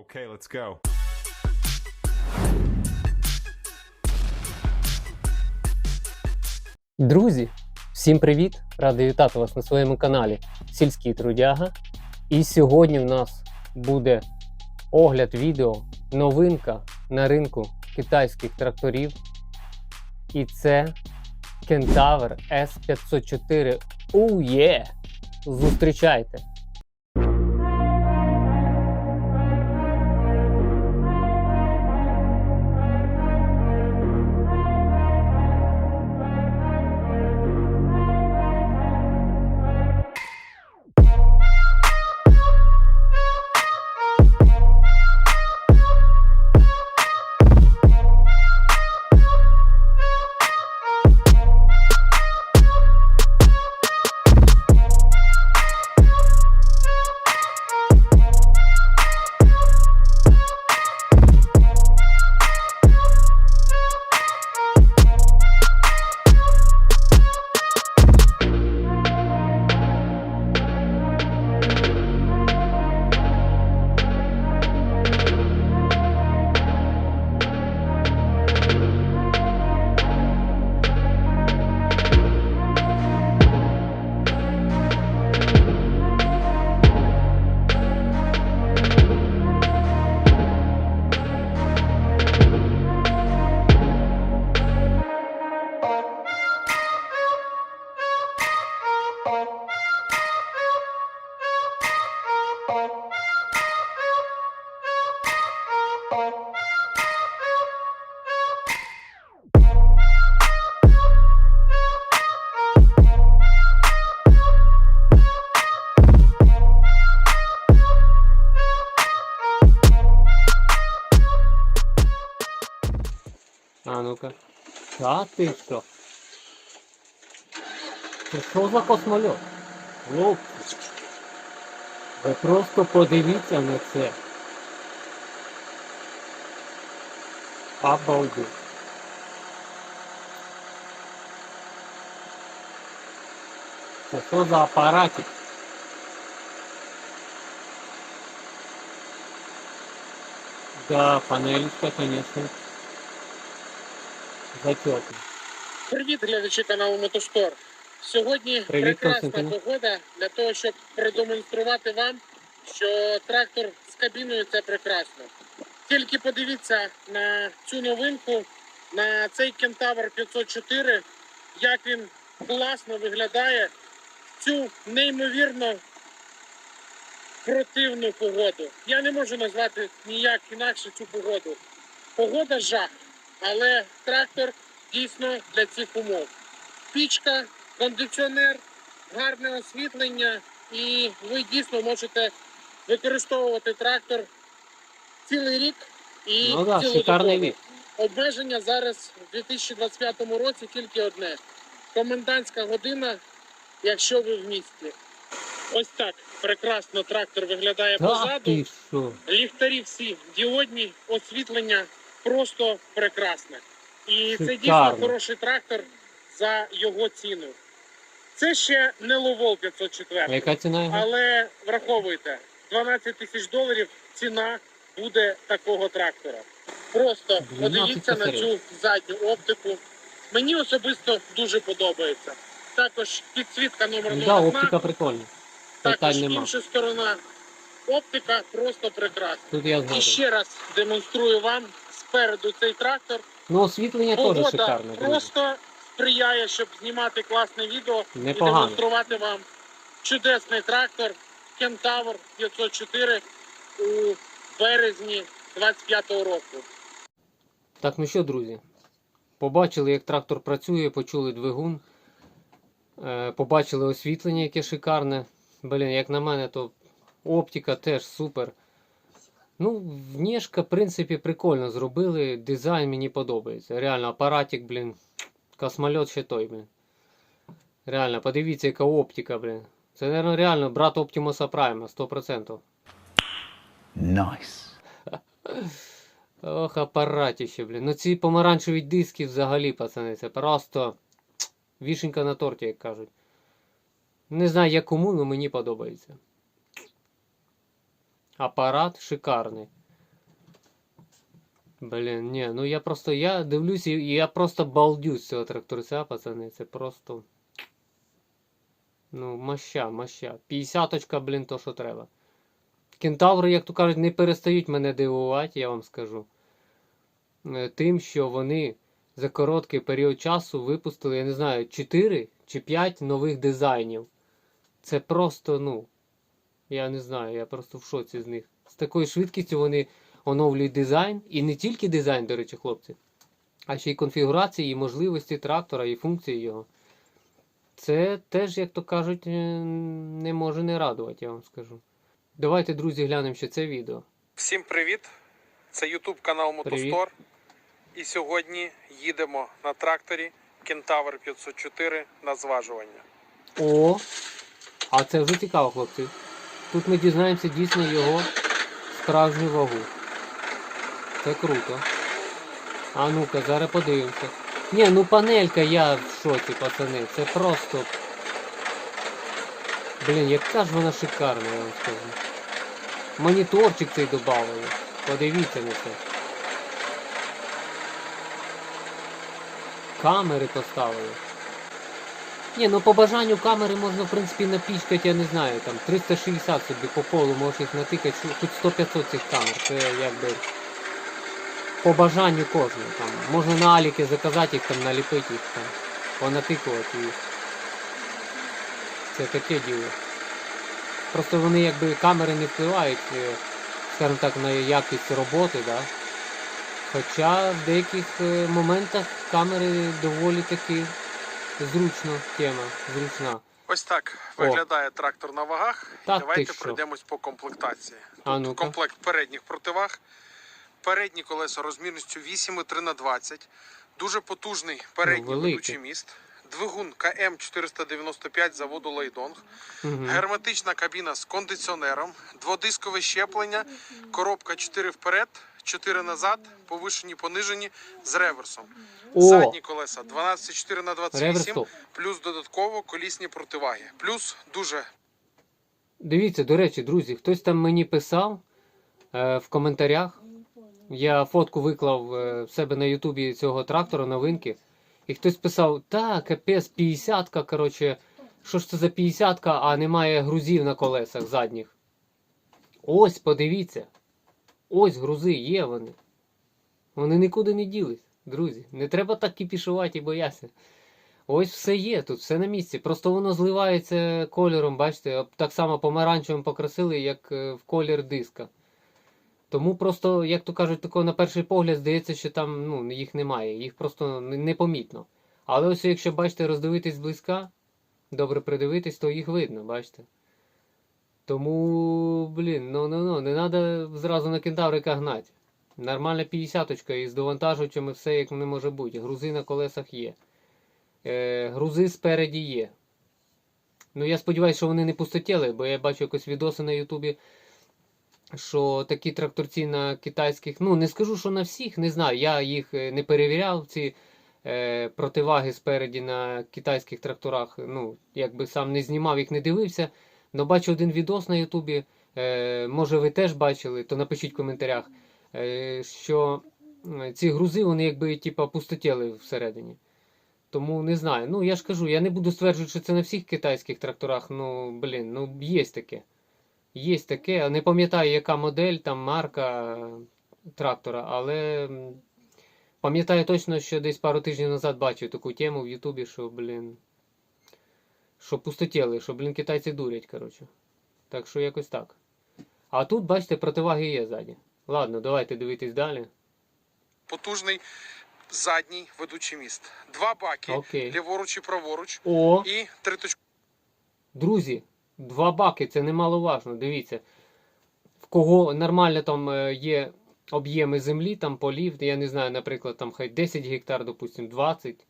Okay, let's go. Друзі, всім привіт! Радий вітати вас на своєму каналі Сільський Трудяга. І сьогодні в нас буде огляд відео, новинка на ринку китайських тракторів. І це Кентавр S504 УЄ! Зустрічайте! А ну-ка. Та ти що? Це що за космольот? Хлопці. Ви просто подивіться на це. Обалдеть. Це що за апаратик? Да, панелечка, конечно. Зачетно. Привіт, глядачі каналу Мотостор. Сьогодні Привіт, прекрасна погода для того, щоб продемонструвати вам, що трактор з кабіною це прекрасно. Тільки подивіться на цю новинку, на цей Кентавр 504, як він класно виглядає в цю неймовірно противну погоду. Я не можу назвати ніяк інакше цю погоду. Погода жах, але трактор дійсно для цих умов. Пічка, кондиціонер, гарне освітлення, і ви дійсно можете використовувати трактор цілий рік і Ну да, шикарний вид. Обмеження зараз в 2025 році тільки одне: комендантська година, якщо ви в місті. Ось так прекрасно трактор виглядає Та позаду. Ліхтарі всі діодні, освітлення просто прекрасне. І це дійсно хороший трактор за його ціну. Це ще не Ловол 504, яка ціна його? але враховуйте, 12 тисяч доларів ціна буде такого трактора. Просто подивіться на цю задню оптику. Мені особисто дуже подобається. Також підсвітка номерного Да, оптика прикольна. Також інша сторона. Оптика просто прекрасна. Тут я І ще раз демонструю вам спереду цей трактор. Ну, освітлення теж шикарне. друзі. просто сприяє, щоб знімати класне відео і демонструвати вам чудесний трактор Кентавр 504 у березні 25-го року. Так, ну що, друзі? Побачили, як трактор працює, почули двигун. Е, побачили освітлення, яке шикарне. Блін, як на мене, то оптика теж супер. Ну, внешка, в принципі, прикольно зробили. Дизайн мені подобається. Реально, апаратик, блін. Космольот ще той, блін. Реально, подивіться, яка оптика, блін. Це, наверное, реально брат Оптимуса Прайма, 100%. Nice. Ох, апаратіще, блін. Ну ці помаранчеві диски взагалі, пацани, це просто вішенька на торті, як кажуть. Не знаю, як кому, але мені подобається. Апарат шикарний. Блін, ні, ну я просто я дивлюсь і я просто балдю з цього тракторця, пацани. Це просто. Ну, моща, моща. 50 блін, то що треба. Кентаври, як то кажуть, не перестають мене дивувати, я вам скажу. Е, Тим, що вони за короткий період часу випустили, я не знаю, 4 чи 5 нових дизайнів. Це просто, ну. Я не знаю, я просто в шоці з них. З такою швидкістю вони оновлюють дизайн. І не тільки дизайн, до речі, хлопці, а ще й конфігурації, і можливості трактора, і функції його. Це теж, як то кажуть, е, не може не радувати, я вам скажу. Давайте, друзі, глянемо ще це відео. Всім привіт! Це YouTube канал Мотостор. І сьогодні їдемо на тракторі Кентавр 504 на зважування. О! А це вже цікаво, хлопці. Тут ми дізнаємося дійсно його справжню вагу. Це круто. А ну-ка, зараз подивимося. Ні, ну панелька я в шоці, пацани. Це просто. Блін, яка ж вона шикарна, я вам скажу. Моніторчик цей додавали. Подивіться на це. Камери поставили. Ні, ну по бажанню камери можна, в принципі, напічкати, я не знаю, там 360 собі по колу можеш їх натикати, хоч 100-500 цих камер. Це якби по бажанню кожного. Там. Можна на аліки заказати їх, там, наліпити їх, там, понатикувати їх. Це таке діло. Просто вони якби камери не впливають, е, скажімо так, на якість роботи, да? Хоча в деяких е, моментах камери доволі таки зручно тема, зручна. Ось так О. виглядає трактор на вагах. Та Давайте пройдемось по комплектації. А ну-ка. комплект передніх противаг. Передні колеса розмірністю 8,3 на 20. Дуже потужний передній Ну, ведучий міст. Двигун КМ 495 заводу Лейдонг. Угу. Герметична кабіна з кондиціонером, дводискове щеплення, коробка 4 вперед, 4 назад, повишені, понижені з реверсом. О, Задні колеса 12,4 на 28, топ. плюс додатково колісні противаги. Плюс дуже Дивіться, до речі, друзі, хтось там мені писав е, в коментарях. Я фотку виклав е, в себе на Ютубі цього трактора новинки. І хтось писав, та, капець, 50-ка, коротше, що ж це за 50-ка, а немає грузів на колесах задніх. Ось, подивіться. Ось грузи є вони. Вони нікуди не ділись, друзі. Не треба так кіпішувати і боятися. Ось все є, тут все на місці. Просто воно зливається кольором, бачите, так само помаранчевим покрасили, як е, в колір диска. Тому просто, як то кажуть, такого на перший погляд здається, що там ну, їх немає, їх просто непомітно. Але ось якщо бачите, роздивитись зблизька, добре придивитись, то їх видно, бачите. Тому, блін, ну ну ну, не треба зразу на кентаврика гнати. Нормальна 50-очка із довантажувачами все як не може бути. Грузи на колесах є. Е, грузи спереді є. Ну, я сподіваюся, що вони не пустотіли, бо я бачу якось відоси на Ютубі, що такі тракторці на китайських, ну не скажу, що на всіх, не знаю. Я їх е, не перевіряв, ці е, противаги спереді на китайських тракторах. Ну, якби сам не знімав їх, не дивився. Но бачу один відос на Ютубі. Е, може ви теж бачили, то напишіть в коментарях, е, що ці грузи, вони якби типа пустотіли всередині. Тому не знаю. Ну, я ж кажу, я не буду стверджувати, що це на всіх китайських тракторах. Ну, блін, ну є таке. Є таке. Не пам'ятаю, яка модель, там марка е, трактора, але пам'ятаю точно, що десь пару тижнів назад бачив таку тему в Ютубі, що, блін. Що пустотіли, що, блін, китайці дурять, коротше. Так що якось так. А тут, бачите, противаги є ззаді. Ладно, давайте дивитись далі. потужний задній ведучий міст. Два баки, Окей. ліворуч і праворуч, О! і триточковий Друзі, два баки це немаловажно. Дивіться. В кого нормально там е, є об'єми землі, там полів, я не знаю, наприклад, там хай 10 гектар, допустим, 20.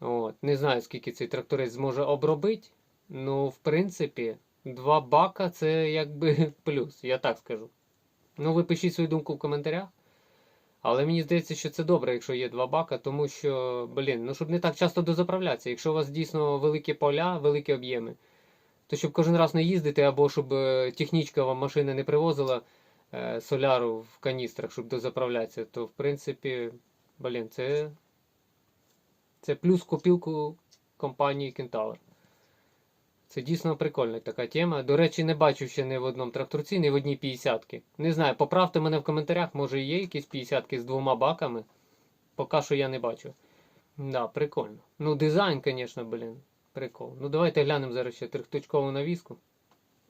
От, не знаю, скільки цей тракторець зможе обробити. Ну, в принципі, два бака це якби плюс, я так скажу. Ну, ви пишіть свою думку в коментарях. Але мені здається, що це добре, якщо є два бака, тому що, блін, ну щоб не так часто дозаправлятися. Якщо у вас дійсно великі поля, великі об'єми, то щоб кожен раз не їздити, або щоб е, технічка вам машина не привозила е, соляру в каністрах, щоб дозаправлятися, то в принципі, блін, це, це плюс копілку компанії Кентавр. Це дійсно прикольна така тема. До речі, не бачив ще ні в одному тракторці, ні в одній 50-ки. Не знаю, поправте мене в коментарях, може є якісь 50-ки з двома баками. Поки що я не бачу. Да, прикольно. Ну, дизайн, звісно, блін. Прикол. Ну давайте глянемо зараз ще трьохточкову навіску.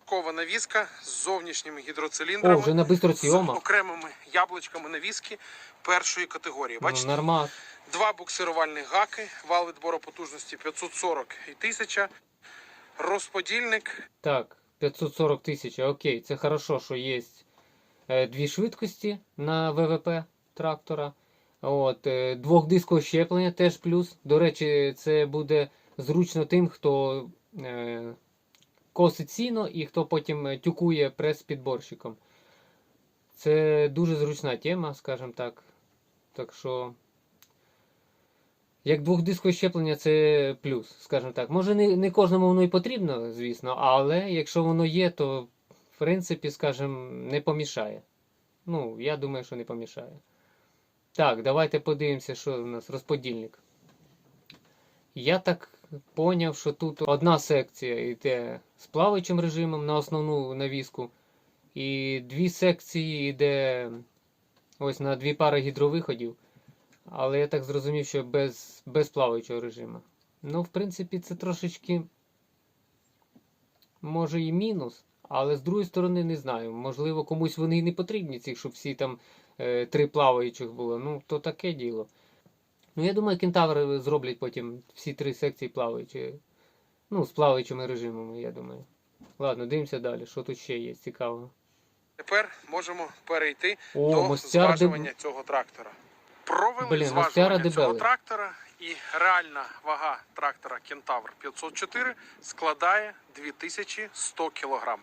Кова навіска з зовнішніми О, гідроциліндрами, вже на з окремими яблучками навіски першої категорії. Ну, Бачите, нормас. два буксирувальні гаки, вал відбору потужності 540 і 1000, розподільник, Так, 540 тисяч, окей, це хорошо, що є е, дві швидкості на ВВП трактора. От, е, двохдискове щеплення теж плюс. До речі, це буде зручно тим, хто е, косить сіно і хто потім е, тюкує прес підборщиком. Це дуже зручна тема, скажімо так. Так що. Як двохдискове щеплення це плюс, скажімо так. Може, не, не кожному воно і потрібно, звісно, але якщо воно є, то в принципі, скажімо, не помішає. Ну, я думаю, що не помішає. Так, давайте подивимося, що у нас розподільник. Я так поняв, що тут одна секція йде з плаваючим режимом на основну навіску, і дві секції йде ось на дві пари гідровиходів. Але я так зрозумів, що без, без плаваючого режиму. Ну, в принципі, це трошечки може і мінус, але з другої сторони не знаю. Можливо, комусь вони і не потрібні, ці, щоб всі там е, три плаваючих було. Ну, то таке діло. Ну, я думаю, кентаври зроблять потім всі три секції плаваючі. Ну, з плаваючими режимами, я думаю. Ладно, дивимося далі, що тут ще є цікавого. Тепер можемо перейти О, до мостяр деб- зважування цього трактора. Провели Блін, зважування цього трактора, і реальна вага трактора Кентавр 504 складає 2100 кг.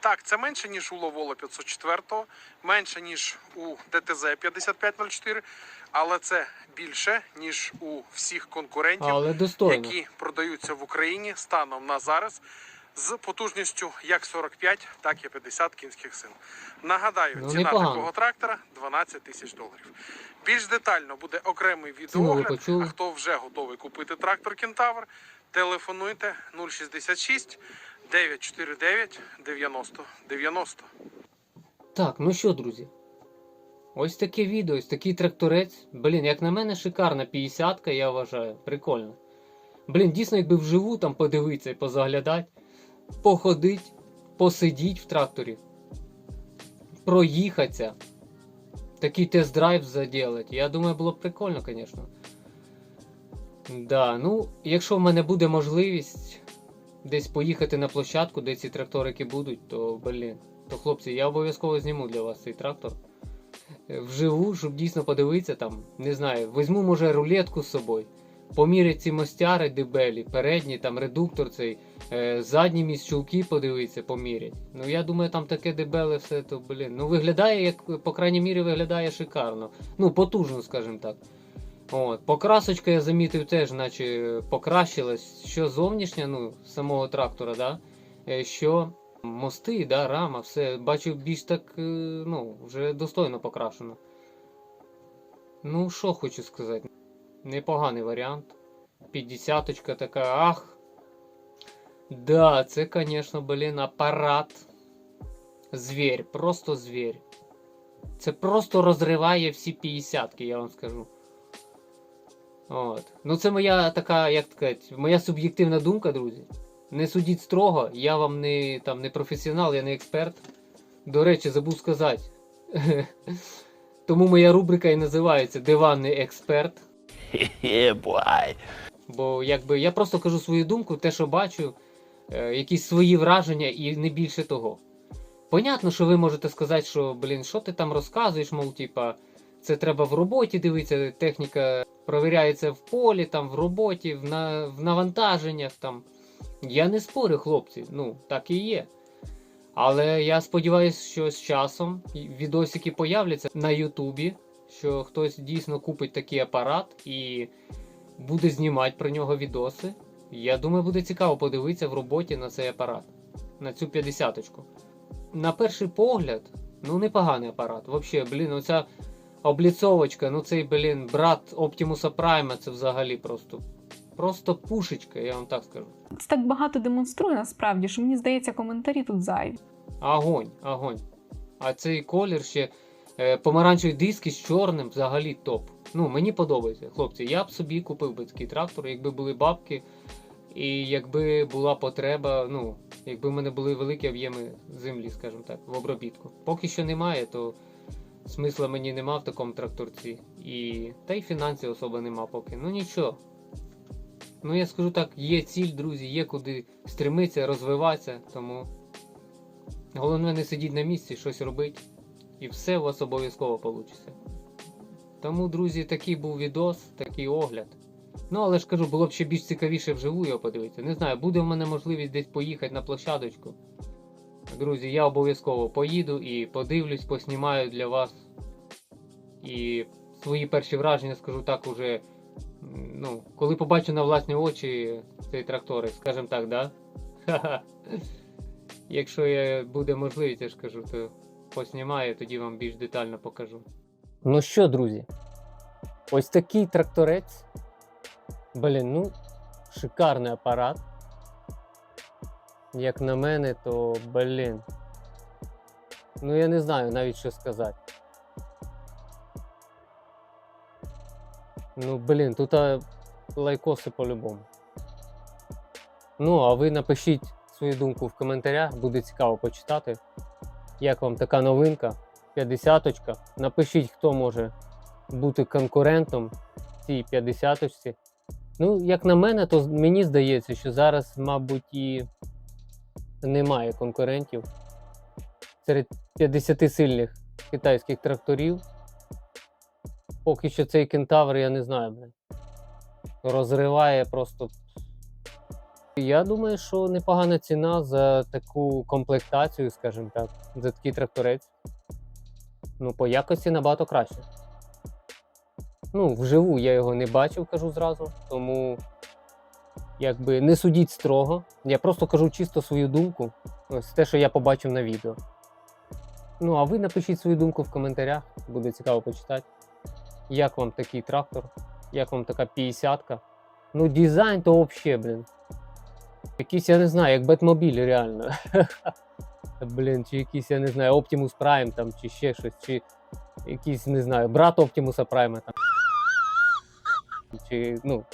Так, це менше, ніж у Ловоло 504, менше, ніж у ДТЗ 5504, але це більше, ніж у всіх конкурентів, які продаються в Україні станом на зараз з потужністю як 45, так і 50 кінських сил. Нагадаю, Ну, ціна непогано. такого трактора 12 тисяч доларів. Більш детально буде окремий відеоогляд. А хто вже готовий купити трактор Кентавр, телефонуйте 066 949 90 90. Так, ну що, друзі? Ось таке відео, ось такий тракторець. Блін, як на мене, шикарна 50-ка, я вважаю. Прикольно. Блін, дійсно, якби вживу там подивитися і позаглядати, походить, посидіть в тракторі, проїхатися, такий тест-драйв заділати. Я думаю, було б прикольно, звісно. Да, ну, якщо в мене буде можливість десь поїхати на площадку, де ці тракторики будуть, то блін. То хлопці, я обов'язково зніму для вас цей трактор. Вживу, щоб дійсно подивитися там. Не знаю, візьму, може, рулетку з собою. Помірять ці мостяри дебелі, передній там редуктор цей, задні міщулки подивитися, помірять. Ну я думаю, там таке дебеле все то, блін. Ну виглядає, як, по крайній мірі, виглядає шикарно. Ну, потужно, скажімо так. От, покрасочка я замітив теж, наче покращилась, що зовнішня, ну, самого трактора, да? е, що мости, да, рама, все, бачу більш так, е, ну, вже достойно покрашено. Ну, що хочу сказати. Непоганий варіант. 50-очка така, ах. Да, це, звісно, блін, апарат. Звір, просто звір. Це просто розриває всі 50-ки, я вам скажу. От. Ну, це моя така, як сказати, моя суб'єктивна думка, друзі. Не судіть строго, я вам не, там, не професіонал, я не експерт. До речі, забув сказати. Тому моя рубрика і називається Диванний експерт. yeah. Бо якби я просто кажу свою думку, те, що бачу, е, якісь свої враження і не більше того. Понятно, що ви можете сказати, що, блін, що ти там розказуєш, мов, типа, це треба в роботі дивитися, техніка провіряється в полі, там, в роботі, в, на, в навантаженнях. там. Я не спорю, хлопці, ну, так і є. Але я сподіваюся, що з часом відосики появляться на Ютубі, що хтось дійсно купить такий апарат і буде знімати про нього відоси. Я думаю, буде цікаво подивитися в роботі на цей апарат, на цю 50-очку. На перший погляд, Ну, непоганий апарат. Взагалі, блін, оця обліцовочка, ну цей, блін, брат Оптімуса Прайма, це взагалі просто. Просто пушечка, я вам так скажу. Це так багато демонструє насправді, що мені здається, коментарі тут зайві. Огонь, огонь. А цей колір ще е, помаранчеві диски з чорним взагалі топ. Ну, мені подобається, хлопці. Я б собі купив би такий трактор, якби були бабки, і якби була потреба, ну, якби в мене були великі об'єми землі, скажімо так, в обробітку. Поки що немає, то смисла мені нема в такому тракторці. І... Та й фінансів особо нема поки. Ну нічого. Ну я скажу так, є ціль, друзі, є куди стремитися, розвиватися, тому. Головне не сидіть на місці, щось робити, і все у вас обов'язково вийде. Тому, друзі, такий був відос, такий огляд. Ну, але ж кажу, було б ще більш цікавіше вживу його подивитися. Не знаю, буде в мене можливість десь поїхати на площадочку. Друзі, я обов'язково поїду і подивлюсь, поснімаю для вас. І свої перші враження скажу так уже. Ну, коли побачу на власні очі цей трактори, скажімо так, да? Ха-ха. Якщо буде можливість, я ж кажу, то поснімаю, тоді вам більш детально покажу. Ну що, друзі? Ось такий тракторець. Блін, ну, шикарний апарат. Як на мене, то блін. Ну я не знаю навіть що сказати. Ну, блін, тут лайкоси по-любому. Ну, а ви напишіть свою думку в коментарях, буде цікаво почитати. Як вам така новинка? 50-очка. Напишіть, хто може бути конкурентом в цій 50-очці. Ну, як на мене, то мені здається, що зараз, мабуть, і немає конкурентів серед 50 сильних китайських тракторів. Поки що цей кентавр, я не знаю, блин. Розриває просто я думаю, що непогана ціна за таку комплектацію, скажімо так, за такий тракторець. Ну, по якості набагато краще. Ну, вживу я його не бачив, кажу зразу, тому якби не судіть строго. Я просто кажу чисто свою думку. Ось те, що я побачив на відео. Ну, а ви напишіть свою думку в коментарях, буде цікаво почитати. Як вам такий трактор? Як вам така 50-ка? Ну, дизайн то взагалі, блін. Якийсь, я не знаю, як Бетмобіль реально. Блін, чи якийсь, я не знаю, Optimus Prime там, чи ще щось, чи якийсь, не знаю, брат Optimus Prime там. Чи, ну,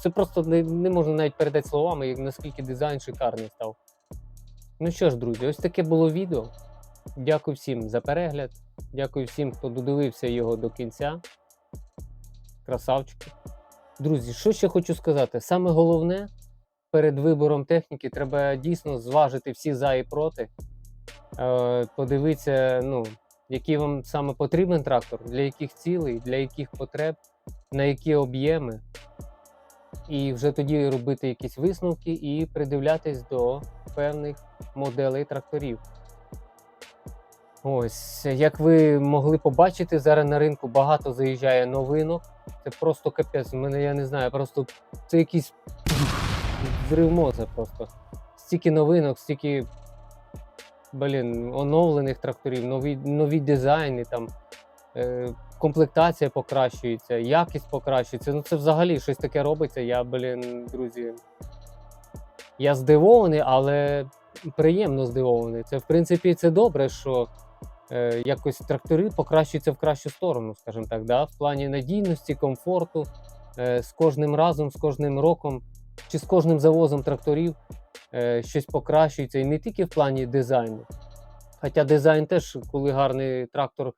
це просто не, не можна навіть передати словами, наскільки дизайн шикарний став. Ну що ж, друзі, ось таке було відео. Дякую всім за перегляд. Дякую всім, хто додивився його до кінця. Красавчики. Друзі, що ще хочу сказати? Саме головне перед вибором техніки треба дійсно зважити всі за і проти. Е, подивитися, ну, який вам саме потрібен трактор, для яких цілей, для яких потреб, на які об'єми. І вже тоді робити якісь висновки і придивлятись до певних моделей тракторів. Ось, як ви могли побачити, зараз на ринку багато заїжджає новинок. Це просто капець. Мене я не знаю, просто це якийсь взрив мозга просто. Стільки новинок, стільки блін, оновлених тракторів, нові, нові дизайни, там, е, комплектація покращується, якість покращується. Ну це взагалі щось таке робиться. Я, блін, друзі. Я здивований, але приємно здивований. Це, в принципі, це добре, що е, якось трактори покращуються в кращу сторону, скажімо так, да? в плані надійності, комфорту. Е, з кожним разом, з кожним роком чи з кожним завозом тракторів щось покращується і не тільки в плані дизайну. Хоча дизайн теж, коли гарний трактор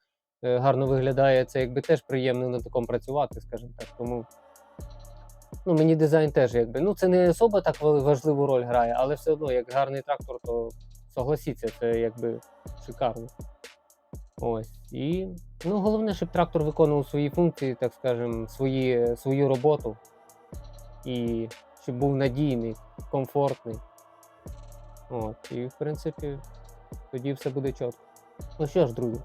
е, гарно виглядає, це якби теж приємно на такому працювати, скажімо так. Тому ну, мені дизайн теж якби. Ну, це не особо так важливу роль грає, але все одно, як гарний трактор, то согласіться, це якби шикарно. Ось. І ну, головне, щоб трактор виконував свої функції, так скажемо, свої, свою роботу. І щоб був надійний, комфортний. От. І, в принципі, тоді все буде чітко. Ну що ж, друзі,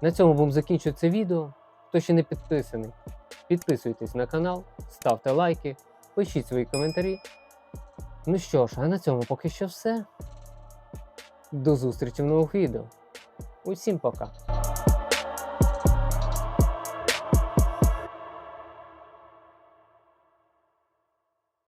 на цьому будемо закінчувати це відео. Хто ще не підписаний, підписуйтесь на канал, ставте лайки, пишіть свої коментарі. Ну що ж, а на цьому поки що все. До зустрічі в нових відео. Усім пока!